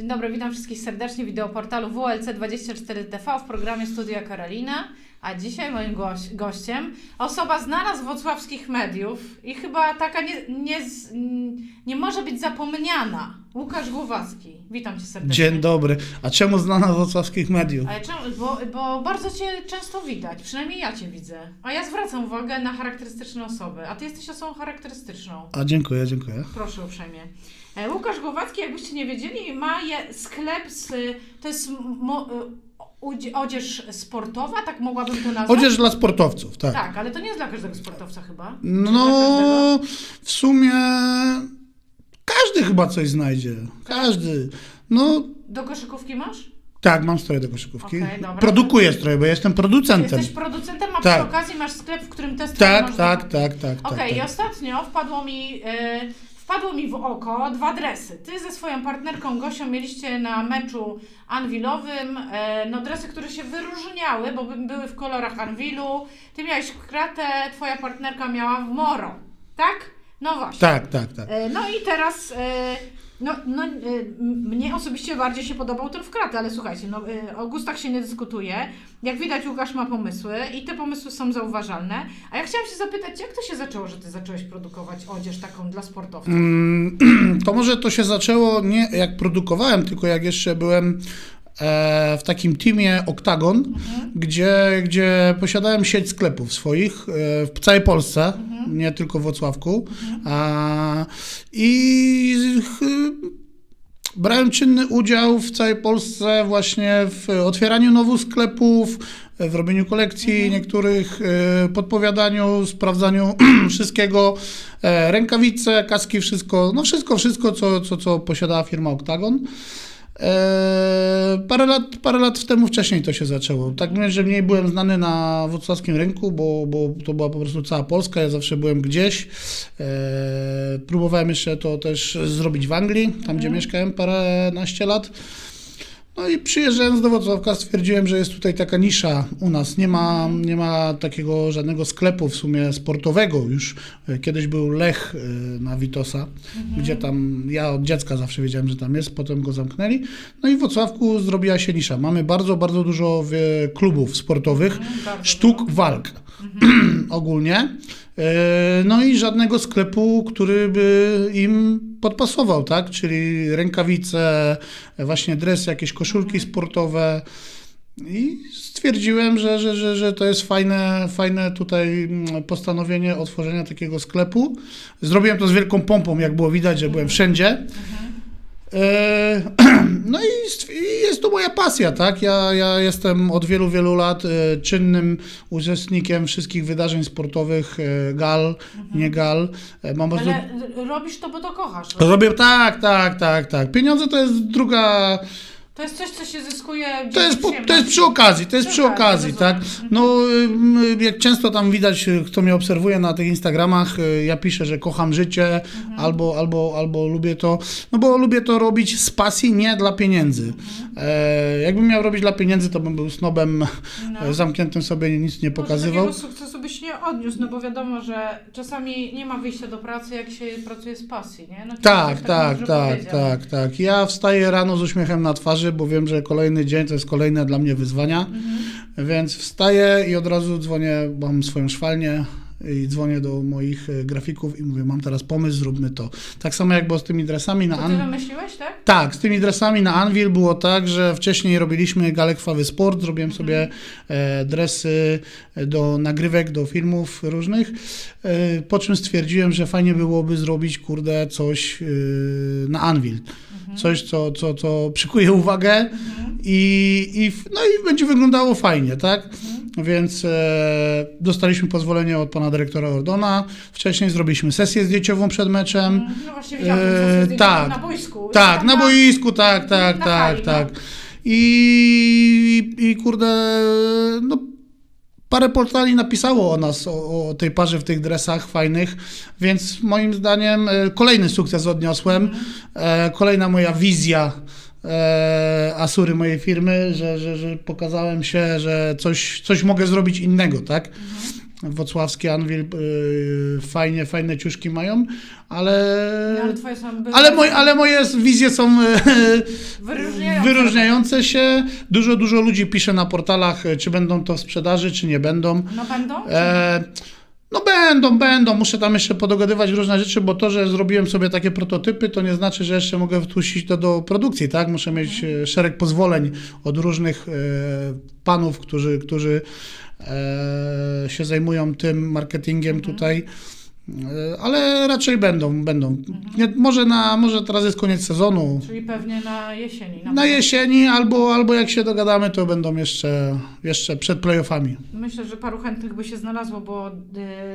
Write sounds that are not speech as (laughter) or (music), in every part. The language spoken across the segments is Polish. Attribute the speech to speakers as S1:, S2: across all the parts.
S1: Dzień dobry, witam wszystkich serdecznie w wideoportalu WLC24TV w programie Studia Karolina. A dzisiaj moim goś, gościem osoba znana z wrocławskich mediów i chyba taka nie, nie, z- nie może być zapomniana. Łukasz Głowacki. Witam Cię serdecznie.
S2: Dzień dobry. A czemu znana z wrocławskich mediów?
S1: Ale czemu? Bo, bo bardzo Cię często widać, przynajmniej ja Cię widzę. A ja zwracam uwagę na charakterystyczne osoby, a Ty jesteś osobą charakterystyczną.
S2: A dziękuję, dziękuję.
S1: Proszę uprzejmie. E, Łukasz Głowacki, jakbyście nie wiedzieli, ma je sklep z, to jest mo, odzież sportowa, tak mogłabym to nazwać?
S2: Odzież dla sportowców, tak.
S1: Tak, ale to nie jest dla każdego sportowca chyba.
S2: No, w sumie każdy chyba coś znajdzie. Każdy. No,
S1: Do koszykówki masz?
S2: tak, mam stroje do koszykówki.
S1: Dobra.
S2: Produkuję stroje, bo jestem producentem.
S1: Jesteś producentem, a
S2: Tak.
S1: przy okazji masz sklep, w którym te stroje
S2: Tak, tak, tak, tak, tak.
S1: Okej, i
S2: tak.
S1: ostatnio wpadło mi, e, wpadło mi w oko dwa dresy. Ty ze swoją partnerką Gosią mieliście na meczu Anvilowym e, no dresy, które się wyróżniały, bo by- były w kolorach Anvilu. Ty miałeś kratę, twoja partnerka miała w moro, tak? No właśnie.
S2: Tak, tak, tak.
S1: E, no i teraz, e, no, no, m- mnie osobiście bardziej się podobał ten w ale słuchajcie, no, e, o gustach się nie dyskutuje. Jak widać, Łukasz ma pomysły i te pomysły są zauważalne. A ja chciałam się zapytać, jak to się zaczęło, że ty zacząłeś produkować odzież taką dla sportowców?
S2: Mm, (clears throat) To może to się zaczęło nie jak produkowałem, tylko jak jeszcze byłem w takim teamie Octagon, gdzie, gdzie posiadałem sieć sklepów swoich e, w całej Polsce, nie tylko w Wrocławku. A, I brałem czynny udział w całej Polsce właśnie w otwieraniu nowych sklepów, w robieniu kolekcji niektórych, e, podpowiadaniu, sprawdzaniu (clears throat) wszystkiego, e, rękawice, kaski, wszystko, no wszystko, wszystko, co, co, co posiadała firma Octagon. E, parę, lat, parę lat temu wcześniej to się zaczęło. Tak mówię, że mniej byłem znany na wrocławskim rynku, bo, bo to była po prostu cała Polska, ja zawsze byłem gdzieś. E, próbowałem jeszcze to też zrobić w Anglii, tam gdzie mieszkałem paręnaście lat. No i przyjeżdżając do Wrocławka stwierdziłem, że jest tutaj taka nisza u nas. Nie ma, nie ma takiego żadnego sklepu w sumie sportowego już. E, Kiedyś był Lech e, na Witosa, gdzie tam ja od dziecka zawsze wiedziałem, że tam jest, potem go zamknęli. No i w Wrocławku zrobiła się nisza. Mamy bardzo, bardzo dużo klubów sportowych,
S1: bardzo
S2: sztuk walk (clears throat) ogólnie. E, No i żadnego sklepu, który by im podpasował, tak? Czyli rękawice, właśnie dresy, jakieś koszulki sportowe. I stwierdziłem, że, że, że, że to jest fajne, fajne tutaj mm, postanowienie otworzenia takiego sklepu. Zrobiłem to z wielką pompą, jak było widać, że byłem wszędzie. E, (clears throat) No i jest to moja pasja, tak? Ja, ja jestem od wielu, wielu lat e, czynnym uczestnikiem wszystkich wydarzeń sportowych, e, gal, nie gal. E, Mam bardzo...
S1: Ale r- robisz to, bo to kochasz.
S2: Robię tak, tak, tak, tak. Pieniądze to jest druga,
S1: To jest coś, co się zyskuje
S2: to jest, po, to jest przy okazji, to jest
S1: Przy
S2: przy
S1: okazji,
S2: tak?
S1: rozumiem.
S2: No, ym, jak często tam widać, y, kto mnie obserwuje na tych Instagramach, y, ja piszę, że kocham życie,
S1: Mhm.
S2: albo, albo, albo lubię to, no bo lubię to robić z pasji, nie dla pieniędzy.
S1: Mhm.
S2: E, jakbym miał robić dla pieniędzy, to bym był snobem,
S1: No.
S2: e, zamkniętym sobie, nic nie
S1: Może
S2: pokazywał.
S1: takiego sukcesu byś nie odniósł, no bo wiadomo, że czasami nie ma wyjścia do pracy, jak się pracuje z pasji, nie? No,
S2: Tak, tak,
S1: mądrze
S2: tak,
S1: powiedział.
S2: tak, tak. Ja wstaję rano z uśmiechem na twarzy, bo wiem, że kolejny dzień to jest kolejne dla mnie wyzwania, więc wstaję i od razu dzwonię, mam swoją szwalnię i dzwonię do moich e, grafików i mówię, mam teraz pomysł, zróbmy to. Tak samo jak było z tymi dresami na
S1: To ty wymyśliłeś, tak?
S2: Tak, z tymi dresami na Anvil było tak, że wcześniej robiliśmy galę Krwawy Sport, zrobiłem sobie e, dresy do nagrywek, do filmów różnych, e, po czym stwierdziłem, że fajnie byłoby zrobić, kurde, coś e, na Anvil. Coś, co, co, co przykuje uwagę i, i, w- no i będzie wyglądało fajnie, tak? Więc e, dostaliśmy pozwolenie od pana dyrektora Ordona. Wcześniej zrobiliśmy sesję zdjęciową przed meczem.
S1: No właśnie widziałam, że tak.
S2: tak.
S1: na boisku.
S2: Tak,
S1: Tam
S2: na boisku, tak, tak,
S1: na
S2: tak,
S1: hali,
S2: tak.
S1: no.
S2: I, I kurde, no parę portali napisało o nas, o, o tej parze w tych dresach fajnych, więc moim zdaniem e, kolejny sukces odniosłem. E, kolejna moja wizja e, Asury mojej firmy, że, że, że pokazałem się, że coś, coś mogę zrobić innego, tak? Wocławski Anvil, y, fajnie, fajne ciuszki mają, ale...
S1: No, ale twoje są
S2: Ale, moje, ale moje wizje są e, (laughs)
S1: wyróżniające.
S2: wyróżniające się. Dużo, dużo ludzi pisze na portalach, e, czy będą to w sprzedaży, czy nie będą.
S1: No będą?
S2: E, no będą, będą. Muszę tam jeszcze podogadywać różne rzeczy, bo to, że zrobiłem sobie takie prototypy, to nie znaczy, że jeszcze mogę wtłuścić to do produkcji, tak? Muszę mieć e, szereg pozwoleń od różnych e, panów, którzy, którzy się zajmują tym marketingiem tutaj. E, Ale raczej będą, będą. Nie, może, na, może teraz jest koniec sezonu.
S1: Czyli pewnie na jesieni.
S2: Na jesieni albo, albo jak się dogadamy, to będą jeszcze, jeszcze przed playoffami.
S1: Myślę, że paru chętnych by się znalazło, bo y,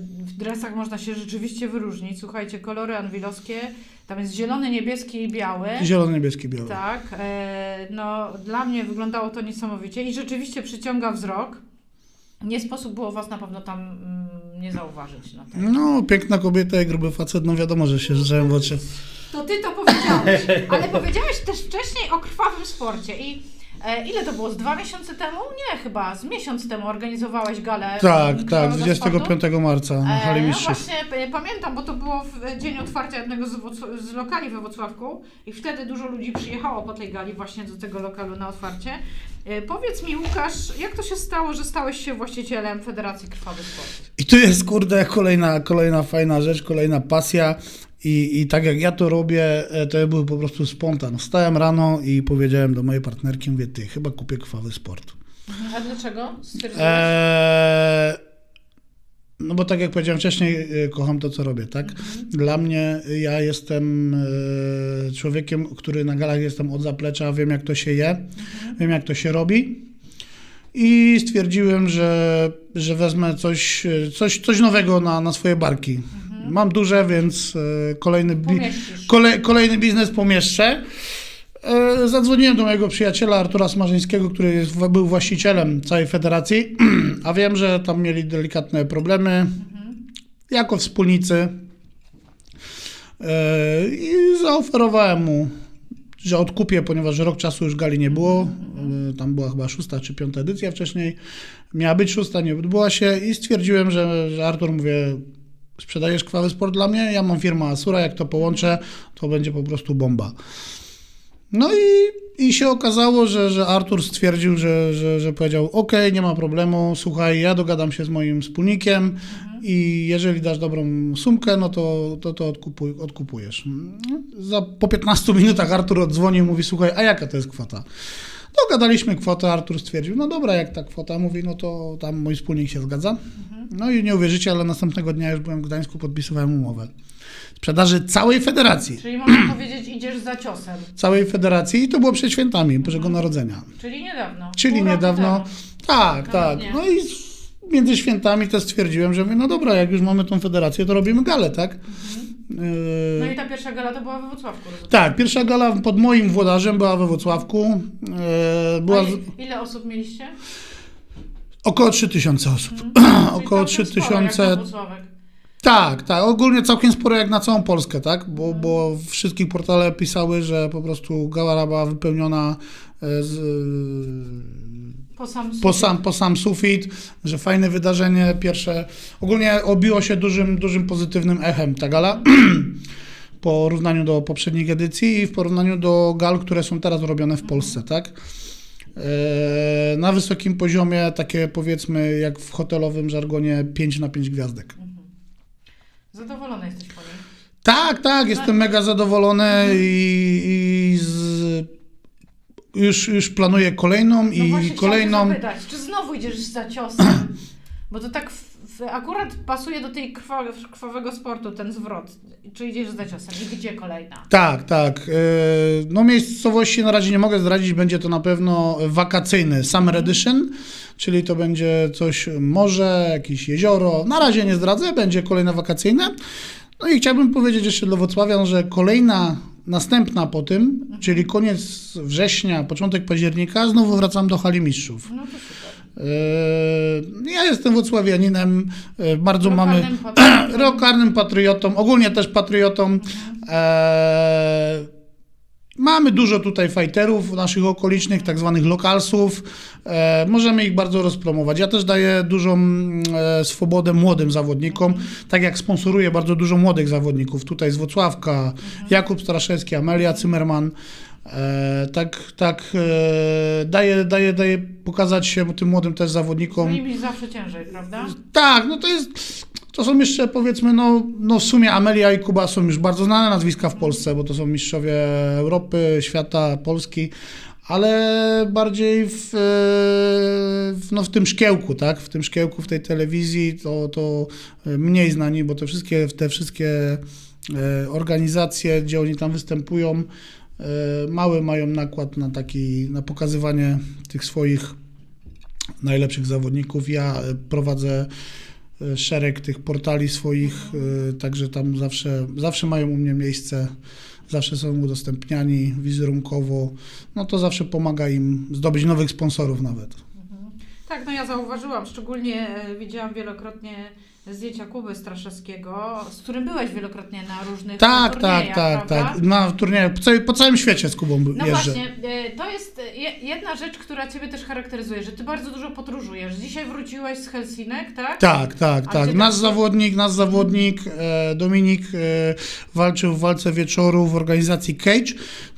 S1: w dresach można się rzeczywiście wyróżnić. Słuchajcie, kolory anwilowskie, tam jest zielony, niebieski i biały.
S2: Zielony, niebieski, biały.
S1: Tak, e, no dla mnie wyglądało to niesamowicie i rzeczywiście przyciąga wzrok. Nie sposób było Was na pewno tam mm, nie zauważyć. Na tym.
S2: No, piękna kobieta i gruby facet, no wiadomo, że się rzucają w oczy.
S1: To Ty to powiedziałeś, ale powiedziałeś też wcześniej o krwawym sporcie i e, ile to było? Z dwa miesiące temu? Nie, chyba z miesiąc temu organizowałeś galę.
S2: Tak, tak,
S1: krwawego sportu.
S2: 25 marca na hali
S1: E, no
S2: mistrzów.
S1: właśnie e, pamiętam, bo to było w dzień otwarcia jednego z, Woc- z lokali we Wrocławku i wtedy dużo ludzi przyjechało po tej gali właśnie do tego lokalu na otwarcie. E, Powiedz mi Łukasz, jak to się stało, że stałeś się właścicielem Federacji Krwawy Sport?
S2: I tu jest, kurde, kolejna, kolejna fajna rzecz, kolejna pasja. I, I tak jak ja to robię, e, to był po prostu spontan. Wstałem rano i powiedziałem do mojej partnerki, mówię, ty, chyba kupię krwawy sport.
S1: A dlaczego?
S2: Eee, no bo tak jak powiedziałem wcześniej, e, kocham to, co robię, tak? Dla mnie, e, ja jestem człowiekiem, który na galach jestem od zaplecza, wiem jak to się je, wiem jak to się robi i stwierdziłem, że, że wezmę coś, coś, coś nowego na, na swoje barki. Mam duże, więc e, kolejny, bi-
S1: Pomieścisz.
S2: Kole, kolejny biznes pomieszczę. E, Zadzwoniłem do mojego przyjaciela Artura Smarzyńskiego, który jest, był właścicielem całej federacji, (clears throat) a wiem, że tam mieli delikatne problemy jako wspólnicy. E, I zaoferowałem mu, że odkupię, ponieważ rok czasu już gali nie było. E, Tam była chyba szósta czy piąta edycja wcześniej. Miała być szósta, nie odbyła się i stwierdziłem, że, że Artur, mówię, sprzedajesz krwawy sport dla mnie, ja mam firmę Asura, jak to połączę, to będzie po prostu bomba. No i, i się okazało, że, że Artur stwierdził, że, że, że powiedział, ok, nie ma problemu, słuchaj, ja dogadam się z moim wspólnikiem i jeżeli dasz dobrą sumkę, no to, to, to odkupuj, odkupujesz. Za, po 15 minutach Artur odzwonił, mówi, słuchaj, a jaka to jest kwota? Dogadaliśmy kwotę, Artur stwierdził, no dobra, jak ta kwota, mówi, no to tam mój wspólnik się zgadza. No i nie uwierzycie, ale następnego dnia już byłem w Gdańsku, podpisywałem umowę. Sprzedaży całej federacji.
S1: Czyli można (clears throat) powiedzieć, idziesz za ciosem.
S2: Całej federacji i to było przed świętami Bożego Narodzenia.
S1: Czyli niedawno.
S2: Czyli
S1: Pół
S2: niedawno.
S1: temu.
S2: Tak,
S1: Nawet
S2: tak.
S1: nie.
S2: No i między świętami też stwierdziłem, że mówię, no dobra, jak już mamy tą federację, to robimy galę, tak?
S1: No i ta pierwsza gala to była we Wrocławku. rozumiem.
S2: tak, pierwsza gala pod moim włodarzem była we Wrocławku. Yy, była
S1: ile osób mieliście?
S2: około 3000 osób. (clears throat)
S1: Czyli
S2: około
S1: całkiem sporo,
S2: 3000. Tak, tak. Ogólnie całkiem sporo jak na całą Polskę, tak? Bo, bo wszystkie portale pisały, że po prostu gala była wypełniona e, z,
S1: Po sam
S2: po, sam, po sam sufit, że fajne wydarzenie, pierwsze. Ogólnie obiło się dużym, dużym pozytywnym echem ta gala. (clears throat) W porównaniu do poprzednich edycji i w porównaniu do gal, które są teraz robione w Polsce, tak? E, Na wysokim poziomie, takie powiedzmy, jak w hotelowym żargonie 5 na 5 gwiazdek.
S1: Zadowolony jesteś po niej.
S2: Tak, tak, jestem mega zadowolony i, i z, już, już planuję kolejną
S1: No
S2: i
S1: właśnie
S2: kolejną.
S1: chciałam cię zapytać, czy znowu idziesz za ciosem? Bo to tak w, w, akurat pasuje do tej krwa, krwawego sportu, ten zwrot. Czy idziesz za ciosem i gdzie kolejna?
S2: Tak, tak. e, No miejscowości na razie nie mogę zdradzić, będzie to na pewno wakacyjny Summer Edition, czyli to będzie coś morze, jakieś jezioro. Na razie nie zdradzę, będzie kolejne wakacyjne. No i chciałbym powiedzieć jeszcze dla Wrocławian, że kolejna, następna po tym, czyli koniec września, początek października, znowu wracam do hali mistrzów.
S1: No to super.
S2: Yy, Ja jestem wrocławianinem, yy, bardzo mamy
S1: Lokalnym patriotą. (clears throat)
S2: lokalnym patriotą, ogólnie też patriotą. Eee, Mamy dużo tutaj fighterów naszych okolicznych, tak zwanych lokalsów. E, możemy ich bardzo rozpromować. Ja też daję dużą e, swobodę młodym zawodnikom, tak jak sponsoruję bardzo dużo młodych zawodników. Tutaj z Włocławka, Jakub Straszewski, Amelia Zimmerman. E, tak, tak e, daję, daję, daję pokazać się tym młodym też
S1: Z
S2: zawodnikom.
S1: nimi zawsze ciężej, prawda?
S2: Tak, no to jest. To są jeszcze powiedzmy, no, no w sumie Amelia i Kuba są już bardzo znane nazwiska w Polsce, bo to są mistrzowie Europy, świata, Polski, ale bardziej w, e, w, no, w tym szkiełku, tak? W tym szkiełku, w tej telewizji to, to mniej znani, bo te wszystkie, te wszystkie organizacje, gdzie oni tam występują, e, mały mają nakład na taki, na pokazywanie tych swoich najlepszych zawodników. Ja e, prowadzę e, szereg tych portali swoich, także tam zawsze, zawsze mają u mnie miejsce, zawsze są udostępniani wizerunkowo. No to zawsze pomaga im zdobyć nowych sponsorów nawet.
S1: Tak, no ja zauważyłam, szczególnie widziałam wielokrotnie zdjęcia Kuby Straszewskiego, z którym byłeś wielokrotnie na różnych
S2: Tak,
S1: turniejach,
S2: tak, tak, tak. Na turniejach po, całej, po całym świecie z Kubą
S1: No
S2: jeżdżę.
S1: właśnie, e, to jest e, je- jedna rzecz, która Ciebie też charakteryzuje, że Ty bardzo dużo podróżujesz. Dzisiaj wróciłeś z Helsinek, tak?
S2: Tak, tak,
S1: A
S2: tak. Nasz zawodnik, nasz zawodnik e, Dominik walczył w walce wieczoru w organizacji Cage,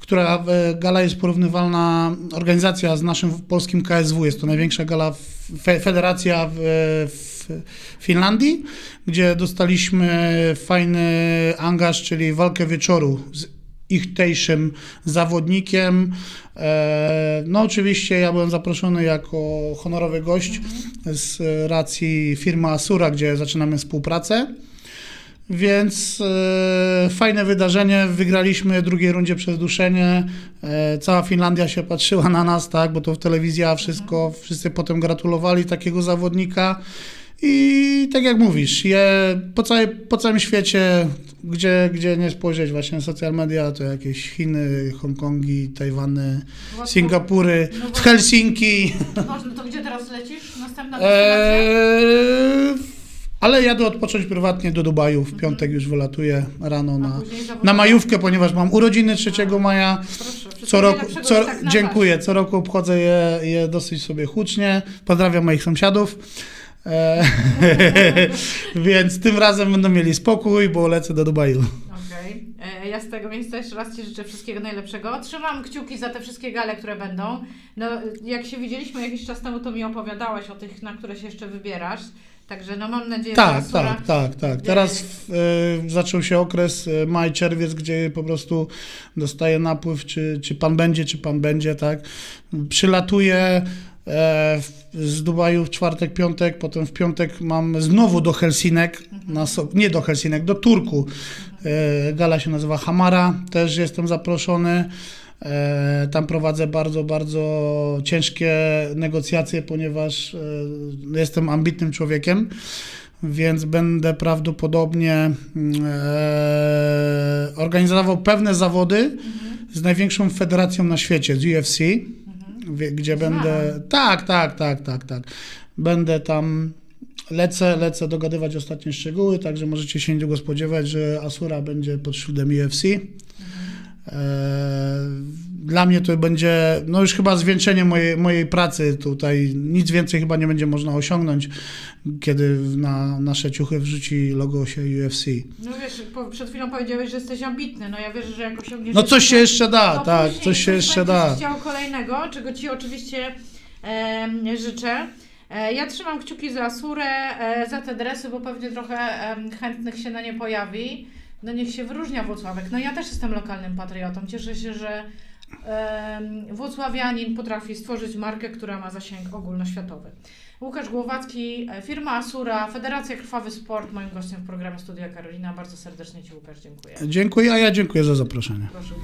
S2: która gala jest porównywalna, organizacja z naszym polskim KSW. Jest to największa gala, fe, federacja w, w Finlandii, gdzie dostaliśmy fajny angaż, czyli walkę wieczoru z ich tejszym zawodnikiem. E, No oczywiście ja byłem zaproszony jako honorowy gość z racji firmy Asura, gdzie zaczynamy współpracę. Więc e, fajne wydarzenie. Wygraliśmy w drugiej rundzie przez duszenie. E, cała Finlandia się patrzyła na nas, tak, bo to w telewizji, a wszystko. Wszyscy potem gratulowali takiego zawodnika. I tak jak mówisz, je po, całej, po całym świecie, gdzie, gdzie nie spojrzeć, właśnie social media, to jakieś Chiny, Hongkongi, Tajwany,
S1: Łatwo-
S2: Singapury,
S1: No właśnie.
S2: Helsinki.
S1: Można, to gdzie teraz lecisz? Następna destynacja?
S2: Eee, ale jadę odpocząć prywatnie do Dubaju. W piątek już wylatuję rano na, na majówkę, ponieważ mam urodziny 3 maja. Co roku, co,
S1: tak
S2: dziękuję, co roku obchodzę je, je dosyć sobie hucznie. Pozdrawiam moich sąsiadów. Eee, (laughs) więc tym razem będą mieli spokój, bo lecę do Dubaju.
S1: Okej. E, Ja z tego miejsca jeszcze raz Ci życzę wszystkiego najlepszego. Trzymam kciuki za te wszystkie gale, które będą. No, jak się widzieliśmy jakiś czas temu, to mi opowiadałeś o tych, na które się jeszcze wybierasz. Także no mam nadzieję,
S2: Tak,
S1: że Asura...
S2: tak, tak, tak. Teraz e, zaczął się okres e, maj, czerwiec, gdzie po prostu dostaję napływ, czy, czy pan będzie, czy pan będzie, tak. Przylatuję e, z Dubaju w czwartek, piątek, potem w piątek mam znowu do Helsinek, na so, nie do Helsinek, do Turku. Gala się nazywa Hamara, też jestem zaproszony. E, Tam prowadzę bardzo, bardzo ciężkie negocjacje, ponieważ e, jestem ambitnym człowiekiem, więc będę prawdopodobnie e, organizował pewne zawody z największą federacją na świecie, z UFC, gdzie będę. Tak, tak, tak, tak, tak. Będę tam. Lecę, lecę dogadywać ostatnie szczegóły, także możecie się niedługo spodziewać, że Asura będzie pod szyldem UFC. E, Dla mnie to będzie, no już chyba zwieńczenie mojej, mojej pracy tutaj. Nic więcej chyba nie będzie można osiągnąć, kiedy na nasze ciuchy wrzuci logo się UFC.
S1: No wiesz, po, przed chwilą powiedziałeś, że jesteś ambitny. No ja wierzę, że jak osiągniesz...
S2: No coś się jeszcze da,
S1: to
S2: tak, coś się jeszcze da.
S1: chciał kolejnego, czego Ci oczywiście em, życzę. E, Ja trzymam kciuki za Asurę, e, za te dresy, bo pewnie trochę em, chętnych się na nie pojawi. No niech się wyróżnia Włocławek. No ja też jestem lokalnym patriotą. Cieszę się, że Włocławianin potrafi stworzyć markę, która ma zasięg ogólnoświatowy. Łukasz Głowacki, firma Asura, Federacja Krwawy Sport, moim gościem w programie Studia Karolina. Bardzo serdecznie Ci Łukasz dziękuję.
S2: Dziękuję, a ja dziękuję za zaproszenie.
S1: Proszę.